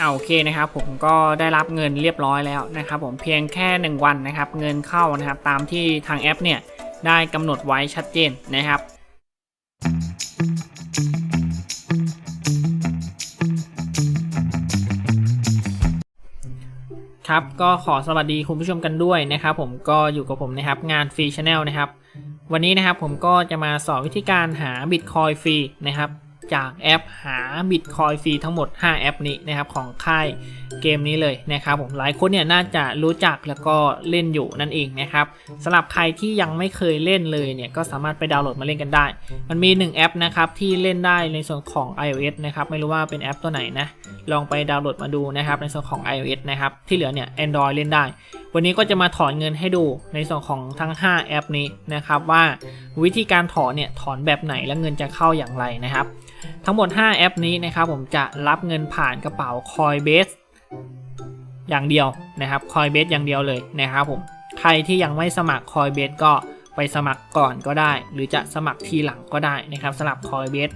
เอาโอเคนะครับผมก็ได้รับเงินเรียบร้อยแล้วนะครับผมเพียงแค่ 1 วันนะครับเงินเข้านะครับตามที่ทางแอปเนี่ยได้กำหนดไว้ชัดเจนนะครับครับก็ขอสวัสดีคุณผู้ชมกันด้วยนะครับผมก็อยู่กับผมนะครับงานฟรีชาแนลนะครับ วันนี้นะครับผมก็จะมาสอนวิธีการหาบิตคอยฟรีนะครับ จากแอปหาบิตคอยฟรีทั้งหมด 5 แอปนี้นะครับของค่ายเกมนี้เลยนะครับผมหลายคนเนี่ยน่าจะรู้จักแล้วก็เล่นอยู่นั่นเองนะครับสำหรับใครที่ยังไม่เคยเล่นเลยเนี่ยก็สามารถไปดาวน์โหลดมาเล่นกันได้ มันมี 1 แอปนะครับที่เล่นได้ในส่วนของ iOS นะครับไม่รู้ว่าเป็นแอปตัวไหนนะลองไปดาวน์โหลดมาดูนะครับในส่วนของ iOS นะครับที่เหลือเนี่ย Android เล่นได้วันนี้ก็จะมาถอนเงินให้ดูในส่วนของทั้ง 5 แอปนี้นะครับว่าวิธีการถอนเนี่ยถอนแบบไหนและเงินจะเข้าอย่างไรนะครับ ทั้งหมด 5 แอปนี้นะครับผมจะรับเงินผ่านกระเป๋า Coinbase อย่างเดียวนะครับ Coinbase อย่างเดียวเลยนะครับผมใครที่ยังไม่สมัคร Coinbase ก็ ไปสมัครก่อนก็ได้ หรือจะสมัครทีหลังก็ได้นะครับสำหรับ Coinbase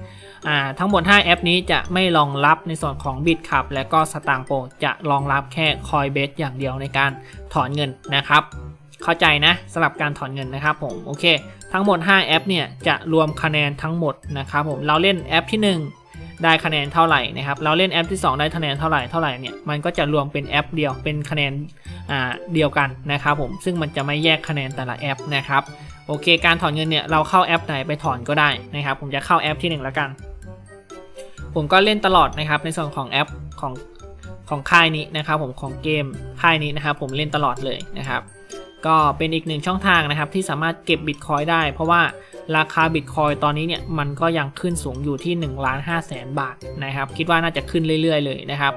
อ่าทั้งหมด 5 แอปนี้จะไม่รองรับในส่วนของ b i t c u p และก็ s t a n g p o จะรองรับแค่ Coinbase อย่างเดียวในการถอนเงินนะครับเข้าใจนะสำหรับการถอนเงินนะครับผมโอเค ทั้งหมด 5 แอปเนี่ยจะรวมคะแนนทั้งหมดนะครับผมเราเล่นแอปที่ 1ได้คะแนนเท่าไหร่นะครับ เราเล่นแอปที่ 2 ได้คะแนนเท่าไหร่เท่าไหร่เนี่ย มันก็จะรวมเป็นแอปเดียว เป็นคะแนนเดียวกันนะครับผม ซึ่งมันจะไม่แยกคะแนนแต่ละแอปนะครับ โอเค การถอนเงินเนี่ยเราเข้าแอปไหนไปถอนก็ได้นะครับ ผมจะเข้าแอปที่1แล้วกัน ผมก็เล่นตลอดนะครับ ในส่วนของแอปของของค่ายนี้นะครับ ผมของเกมค่ายนี้นะครับ ผมเล่นตลอดเลยนะครับ ก็เป็นอีกหนึ่งช่องทางนะครับ ที่สามารถเก็บบิตคอยได้ เพราะว่าราคาบิตคอยตอนนี้เนี่ยมันก็ยังขึ้นสูงอยู่ที่1ล้าน5แสนบาทนะครับ คิดว่าน่าจะขึ้นเรื่อย ๆ เลยนะครับ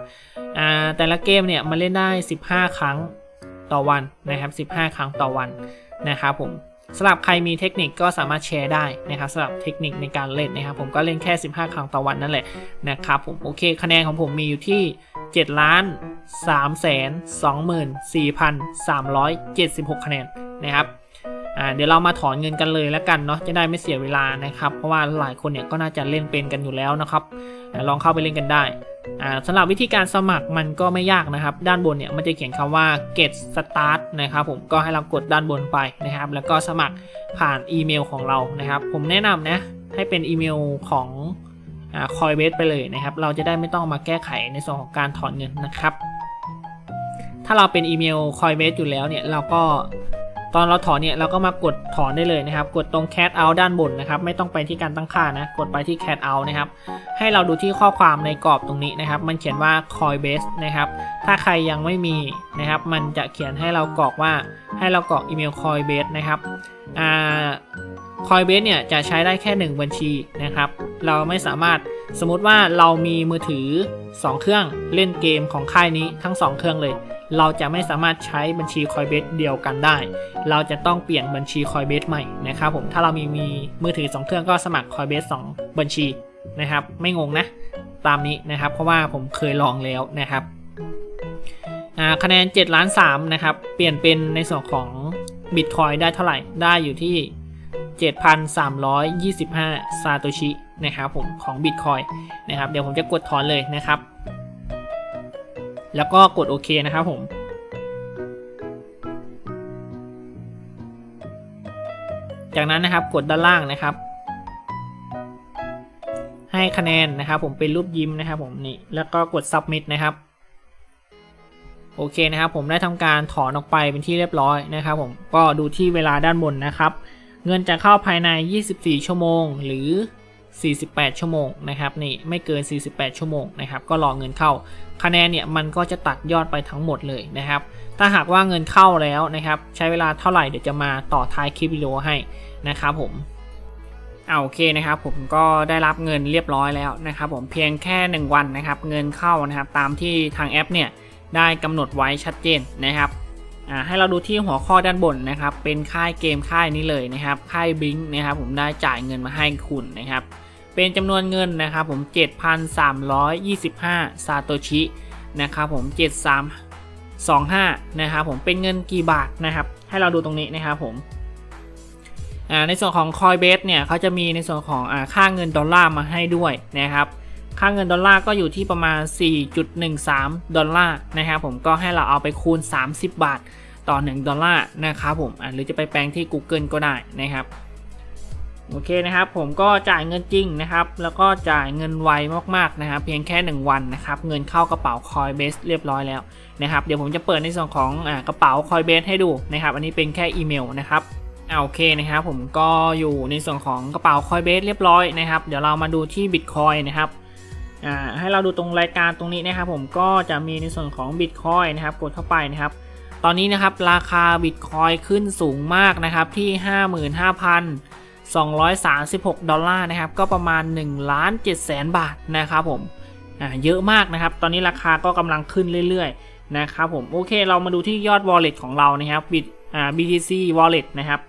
อ่าแต่ละเกมเนี่ยมันเล่นได้ 15 ครั้งต่อวันนะครับ 15 ครั้งต่อวันนะครับผม สำหรับใครมีเทคนิคก็สามารถแชร์ได้นะครับสำหรับเทคนิคในการเล่นนะครับผมก็เล่นแค่ 15 ครั้งต่อวันนั่นแหละนะครับผมโอเคคะแนนของผมมีอยู่ที่ 7 ล้าน3แสน24,376 คะแนนนะครับเดี๋ยวเรามาถอนเงินกันเลยแล้วกันเนาะจะได้ไม่เสียเวลานะครับ เพราะว่าหลายคนเนี่ยก็น่าจะเล่นเป็นกันอยู่แล้วนะครับลองเข้าไปเล่นกันได้ สำหรับวิธีการสมัครมันก็ไม่ยากนะครับ ด้านบนเนี่ยมันจะเขียนคำว่า get start นะครับผมก็ให้เรากดด้านบนไปนะครับ แล้วก็สมัครผ่านอีเมลของเรานะครับ ผมแนะนำนะให้เป็นอีเมลของคอยเบสไปเลยนะครับ เราจะได้ไม่ต้องมาแก้ไขในส่วนของการถอนเงินนะครับ ถ้าเราเป็นอีเมล Coinbase อยู่แล้วเนี่ยเราก็ ตอนเราถอนเนี่ยเราก็มากดถอนได้เลยนะครับ กดตรง cat out ด้านบนนะครับ ไม่ต้องไปที่การตั้งค่านะ กดไปที่ cat out นะครับ ให้เราดูที่ข้อความในกรอบตรงนี้นะครับ มันเขียนว่า Coinbase นะครับ ถ้าใครยังไม่มีนะครับ มันจะเขียนให้เรากรอกว่า ให้เรากรอกอีเมล Coinbase นะครับ อ่า Coinbase เนี่ยจะใช้ได้แค่ 1 บัญชีนะครับ เราไม่สามารถสมมติว่าเรามีมือถือ 2 เครื่องเล่นเกมของค่ายนี้ทั้ง 2 เครื่องเลย เราจะไม่สามารถใช้บัญชี Coinbase เดียวกันได้ เราจะต้องเปลี่ยนบัญชี Coinbase ใหม่นะครับผมถ้าเรามีมีมือถือ 2 เครื่องก็สมัคร Coinbase 2บัญชีนะครับ ไม่งงนะ ตามนี้นะครับ เพราะว่าผมเคยลองแล้วนะครับคะแนน7ล้าน3นะครับเปลี่ยนเป็นในส่วนของ Bitcoin ได้เท่าไหร่ได้อยู่ที่ 7,325 ซาโตชินะครับผมของ Bitcoin นะครับเดี๋ยวผมจะกดถอนเลยนะครับ แล้วก็กดโอเคนะครับผม จากนั้นนะครับกดด้านล่างนะครับ ให้คะแนนนะครับ ผมเป็นรูปยิ้มนะครับ ผมนี่แล้วก็กด submit นะครับโอเคนะครับ ผมได้ทำการถอนออกไปเป็นที่เรียบร้อยนะครับ ผมก็ดูที่เวลาด้านบนนะครับ เงินจะเข้าภายใน 24 ชั่วโมง หรือ 48 ชั่วโมงนะครับนี่ไม่เกิน 48 ชั่วโมงนะครับก็รอเงินเข้า คะแนนเนี่ยมันก็จะตัดยอดไปทั้งหมดเลยนะครับ ถ้าหากว่าเงินเข้าแล้วนะครับ ใช้เวลาเท่าไหร่เดี๋ยวจะมาต่อท้ายคลิปวิดีโอให้นะครับผมเอาโอเคนะครับผมก็ได้รับเงินเรียบร้อยแล้วนะครับ ผมเพียงแค่ 1 วันนะครับ เงินเข้านะครับ ตามที่ทางแอปเนี่ยได้กำหนดไว้ชัดเจนนะครับ ให้เราดูที่หัวข้อด้านบนนะครับ เป็นค่ายเกมค่ายนี้เลยนะครับ ค่ายบิงนะครับผมได้จ่ายเงินมาให้คุณนะครับ เป็นจำนวนเงินนะครับผม 7,325 ซาโตชินะครับผม 7325 นะครับผมเป็นเงินกี่บาทนะครับ ให้เราดูตรงนี้นะครับผมในส่วนของ Coinbase เนี่ยเขาจะมีในส่วนของอค่าเงินดอลลาร์มาให้ด้วยนะครับ ค่าเงินดอลลาร์ก็อยู่ที่ประมาณ 4.13 ดอลลาร์นะครับผมก็ให้เราเอาไปคูณ 30 บาทต่อ 1 ดอลลาร์นะครับผมหรือจะไปแปลงที่ Google ก็ได้นะครับโอเคนะครับผมก็จ่ายเงินจริงนะครับ แล้วก็จ่ายเงินไวมากๆนะครับ เพียงแค่ 1 วันนะครับ เงินเข้ากระเป๋า Coinbase เรียบร้อยแล้วนะครับ เดี๋ยวผมจะเปิดในส่วนของอกระเป๋า Coinbase ให้ดูนะครับ อันนี้เป็นแค่อีเมลนะครับอ่าโอเคนะครับผมก็อยู่ในส่วนของกระเป๋า Coinbase เรียบร้อยนะครับ เดี๋ยวเรามาดูที่ Bitcoin นะครับ ให้เราดูตรงรายการตรงนี้นะครับผมก็จะมีในส่วนของ Bitcoin นะครับกดเข้าไปนะครับ ตอนนี้นะครับราคา Bitcoin ขึ้นสูงมากนะครับที่ 55,236 ดอลลาร์นะครับก็ประมาณ1ล้าน7แสนบาทนะครับผมอ่าเยอะมากนะครับ ตอนนี้ราคาก็กำลังขึ้นเรื่อยๆนะครับผมโอเคเรามาดูที่ยอด wallet ของเรานะครับ Bit อ่า BTC wallet นะครับ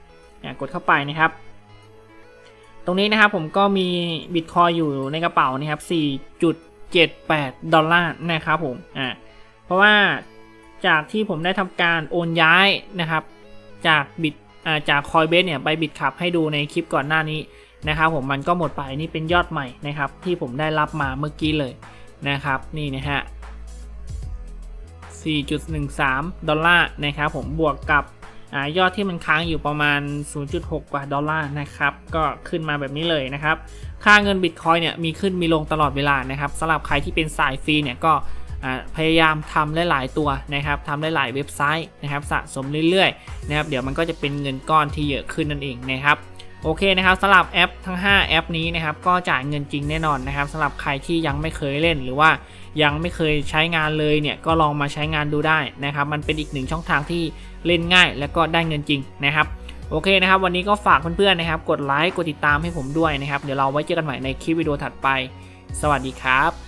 กดเข้าไปนะครับ ตรงนี้นะครับผมก็มี Bitcoin อยู่ในกระเป๋านะครับ4.78 ดอลลาร์นะครับผมอ่าเพราะว่าจากที่ผมได้ทำการโอนย้ายนะครับ จากบิตอ่าจากคอยเบสเนี่ยไปบิตขับให้ดูในคลิปก่อนหน้านี้นะครับผมมันก็หมดไปนี่เป็นยอดใหม่นะครับ ที่ผมได้รับมาเมื่อกี้เลยนะครับนี่นะฮะ4.13 ดอลลาร์นะครับผมบวกกับ ยอดที่มันค้างอยู่ประมาณ 0.6 กว่าดอลลาร์นะครับ ก็ขึ้นมาแบบนี้เลยนะครับ ค่าเงินบิตคอยเนี่ยมีขึ้นมีลงตลอดเวลานะครับสำหรับใครที่เป็นสายฟรีเนี่ยก็พยายามทำหลาย ๆ ตัวนะครับทำหลาย ๆ เว็บไซต์นะครับสะสมเรื่อย ๆ นะครับ เดี๋ยวมันก็จะเป็นเงินก้อนที่เยอะขึ้นนั่นเองนะครับโอเคนะครับสำหรับแอปทั้ง 5 แอปนี้นะครับก็จ่ายเงินจริงแน่นอนนะครับสำหรับใครที่ยังไม่เคยเล่นหรือว่ายังไม่เคยใช้งานเลยเนี่ยก็ลองมาใช้งานดูได้นะครับ มันเป็นอีกหนึ่งช่องทางที่ เล่นง่ายและก็ได้เงินจริงนะครับโอเคนะครับ วันนี้ก็ฝากเพื่อนๆนะครับ กดไลค์กดติดตามให้ผมด้วยนะครับ เดี๋ยวเราไว้เจอกันใหม่ในคลิปวิดีโอถัดไป สวัสดีครับ